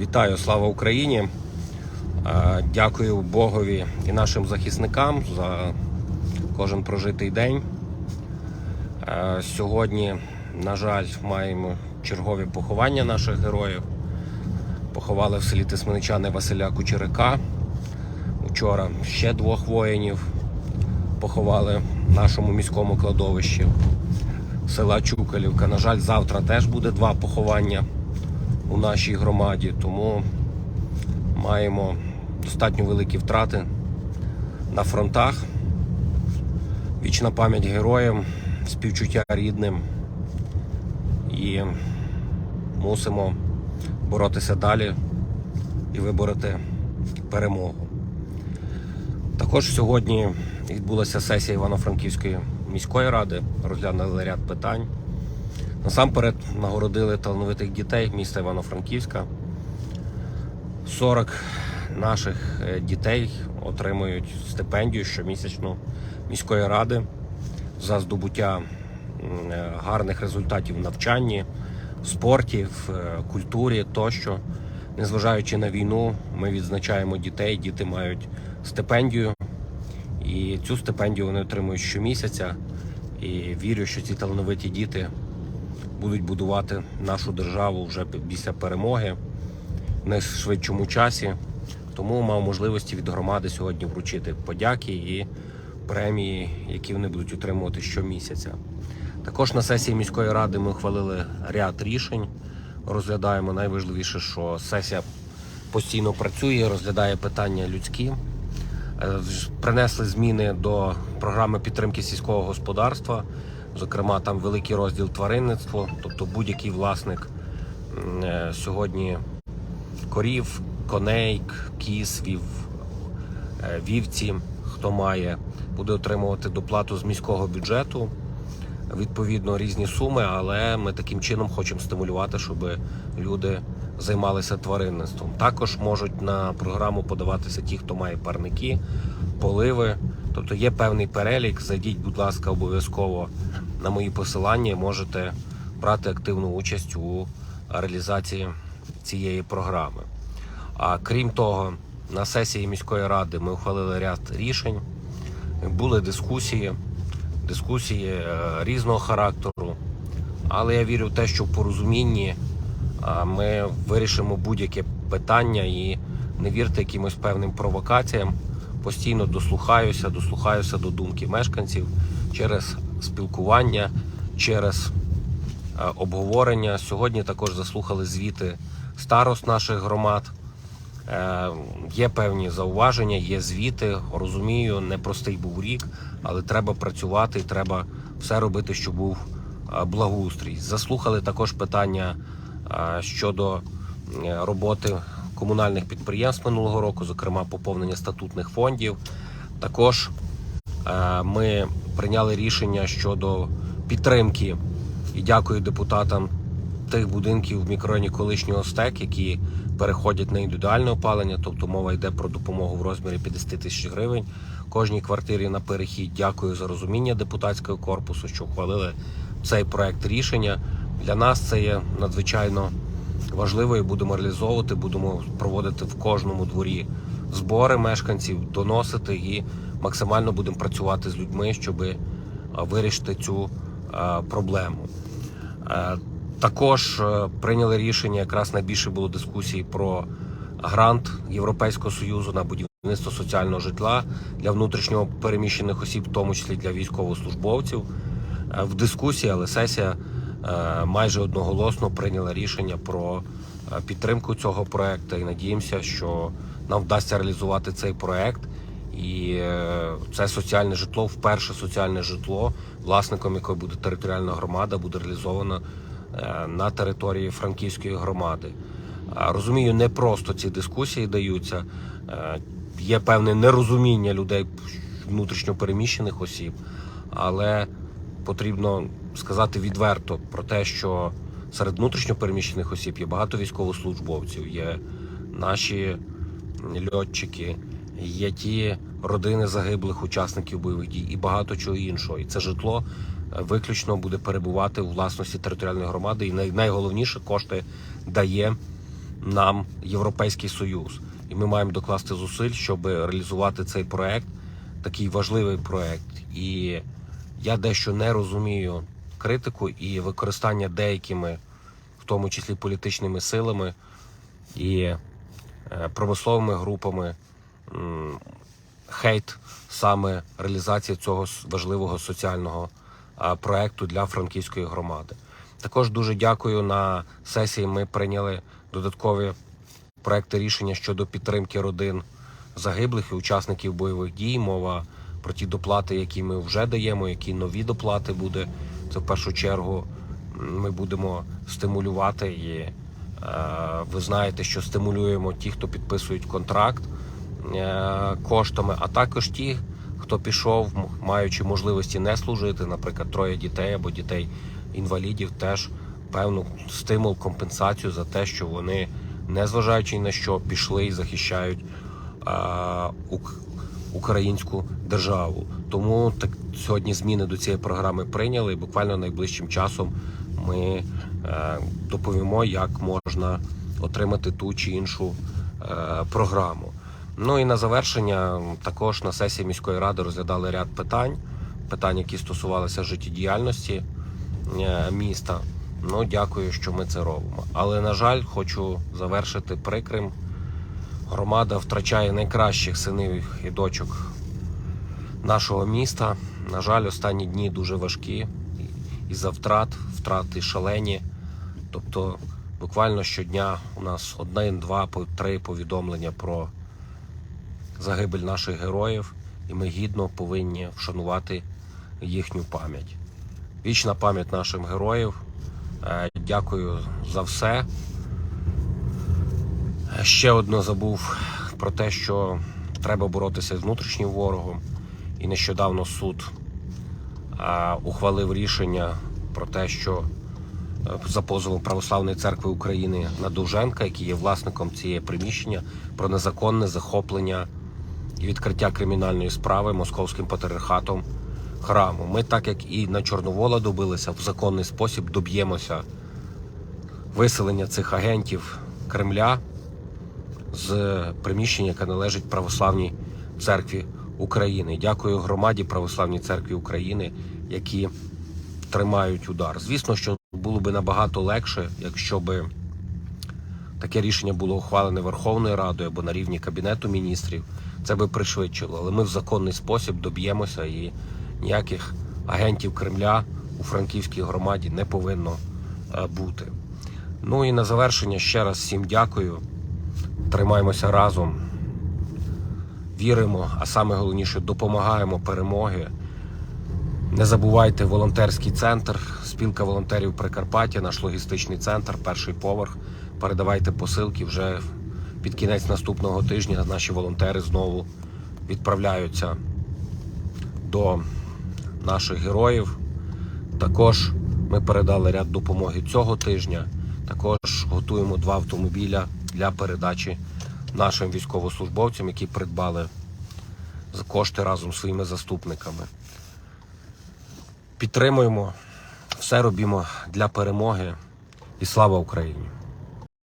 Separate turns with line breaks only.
Вітаю, слава Україні! Е, Дякую Богові і нашим захисникам за кожен прожитий день. Е, Сьогодні, на жаль, маємо чергові поховання наших героїв. Поховали в селі Тисменичани Василя Кучерика. Учора ще двох воїнів поховали в нашому міському кладовищі села Чукалівка. На жаль, завтра теж буде два поховання у нашій громаді, тому маємо достатньо великі втрати на фронтах. Вічна пам'ять героям, співчуття рідним і мусимо боротися далі і вибороти перемогу. Також сьогодні відбулася сесія Івано-Франківської міської ради, розглянули ряд питань. Насамперед нагородили талановитих дітей міста Івано-Франківська. 40 наших е, дітей отримують стипендію щомісячно міської ради за здобуття е, гарних результатів в навчанні, в спорті, в е, культурі тощо. Незважаючи на війну, ми відзначаємо дітей, діти мають стипендію. І цю стипендію вони отримують щомісяця. І вірю, що ці талановиті діти будуть будувати нашу державу вже після перемоги в найшвидшому часі. Тому мав можливості від громади сьогодні вручити подяки і премії, які вони будуть отримувати щомісяця. Також на сесії міської ради ми ухвалили ряд рішень. Розглядаємо найважливіше, що сесія постійно працює, розглядає питання людські. Е, Принесли зміни до програми підтримки сільського господарства. Зокрема, там великий розділ тваринництво, тобто будь-який власник е, сьогодні корів, коней, кіз, е, вівці, хто має, буде отримувати доплату з міського бюджету. Відповідно, різні суми, але ми таким чином хочемо стимулювати, щоб люди займалися тваринництвом. Також можуть на програму подаватися ті, хто має парники, поливи. Тобто є певний перелік. Зайдіть, будь ласка, обов'язково на мої посилання. Можете брати активну участь у реалізації цієї програми. А крім того, на сесії міської ради ми ухвалили ряд рішень, були дискусії, дискусії е, різного характеру. Але я вірю в те, що в порозумінні ми вирішимо будь-яке питання і не вірте якимось певним провокаціям. Постійно дослухаюся, дослухаюся до думки мешканців через спілкування, через е, обговорення. Сьогодні також заслухали звіти старост наших громад. Е, Є певні зауваження, є звіти. Розумію, непростий був рік, але треба працювати треба все робити, щоб був е, благоустрій. Заслухали також питання щодо роботи комунальних підприємств минулого року, зокрема поповнення статутних фондів. Також е, ми прийняли рішення щодо підтримки і дякую депутатам тих будинків в мікрорайоні колишнього стек, які переходять на індивідуальне опалення, тобто мова йде про допомогу в розмірі 50 тисяч гривень кожній квартирі на перехід. Дякую за розуміння депутатського корпусу, що ухвалили цей проект рішення. Для нас це є надзвичайно важливо і будемо реалізовувати. Будемо проводити в кожному дворі збори мешканців, доносити і максимально будемо працювати з людьми, щоб вирішити цю е, проблему. Е, Також е, прийняли рішення, якраз найбільше було дискусій про грант Європейського союзу на будівництво соціального житла для внутрішньо переміщених осіб, в тому числі для військовослужбовців. Е, В дискусії, але сесія е, майже одноголосно прийняла рішення про е, підтримку цього проекту. І надіємося, що нам вдасться реалізувати цей проект. І е, це соціальне житло, вперше соціальне житло, власником якої буде територіальна громада, буде реалізовано е, на території Франківської громади. Розумію, не просто ці дискусії даються. Е, Є певне нерозуміння людей внутрішньо переміщених осіб, але потрібно сказати відверто про те, що серед внутрішньо переміщених осіб є багато військовослужбовців, є наші льотчики, є ті родини загиблих учасників бойових дій і багато чого іншого. І це житло е, виключно буде перебувати у власності територіальної громади. І найголовніше кошти дає нам Європейський Союз. І ми маємо докласти зусиль, щоб реалізувати цей проект, такий важливий проект. І я дещо не розумію критику і використання деякими, в тому числі політичними силами і е, промисловими групами хейт саме реалізації цього важливого соціального проекту для франківської громади. Також дуже дякую. На сесії ми прийняли додаткові проекти рішення щодо підтримки родин загиблих і учасників бойових дій. Мова про ті доплати, які ми вже даємо, які нові доплати буде. Це в першу чергу ми будемо стимулювати і е, ви знаєте, що стимулюємо ті, хто підписують контракт е, коштами, а також ті, хто пішов, маючи можливості не служити, наприклад, троє дітей або дітей інвалідів, теж певну стимул, компенсацію за те, що вони, незважаючи на що, пішли і захищають е, українську державу. Тому так сьогодні зміни до цієї програми прийняли. І буквально найближчим часом ми е, доповімо, як можна отримати ту чи іншу е, програму. Ну і на завершення також на сесії міської ради розглядали ряд питань, питань, які стосувалися життєдіяльності е, міста. Ну, дякую, що ми це робимо. Але на жаль, хочу завершити прикрим. Громада втрачає найкращих синів і дочок нашого міста. На жаль, останні дні дуже важкі і за втрат, втрати шалені. Тобто, буквально щодня у нас один, два, три повідомлення про загибель наших героїв, і ми гідно повинні вшанувати їхню пам'ять. Вічна пам'ять нашим героїв. Е, Дякую за все. Ще одне забув про те, що треба боротися з внутрішнім ворогом. І нещодавно суд ухвалив рішення про те, що е, за позовом Православної церкви України на Довженка, який є власником цієї приміщення, про незаконне захоплення і відкриття кримінальної справи московським патріархатом храму. Ми, так як і на Чорновола добилися, в законний спосіб доб'ємося виселення цих агентів Кремля з приміщення, яке належить Православній церкві України. Дякую громаді Православній церкві України, які тримають удар. Звісно, що було би набагато легше, якщо би таке рішення було ухвалене Верховною Радою або на рівні Кабінету міністрів. Це би пришвидшило. Але ми в законний спосіб доб'ємося і ніяких агентів Кремля у франківській громаді не повинно е, бути. Ну і на завершення ще раз всім дякую. Тримаємося разом, віримо, а саме головніше допомагаємо перемоги. Не забувайте волонтерський центр, спілка волонтерів Прикарпаття, наш логістичний центр, перший поверх. Передавайте посилки вже під кінець наступного тижня. Наші волонтери знову відправляються до наших героїв. Також ми передали ряд допомоги цього тижня. Також готуємо два автомобіля для передачі нашим військовослужбовцям, які придбали кошти разом з своїми заступниками. Підтримуємо, все робимо для перемоги і слава Україні!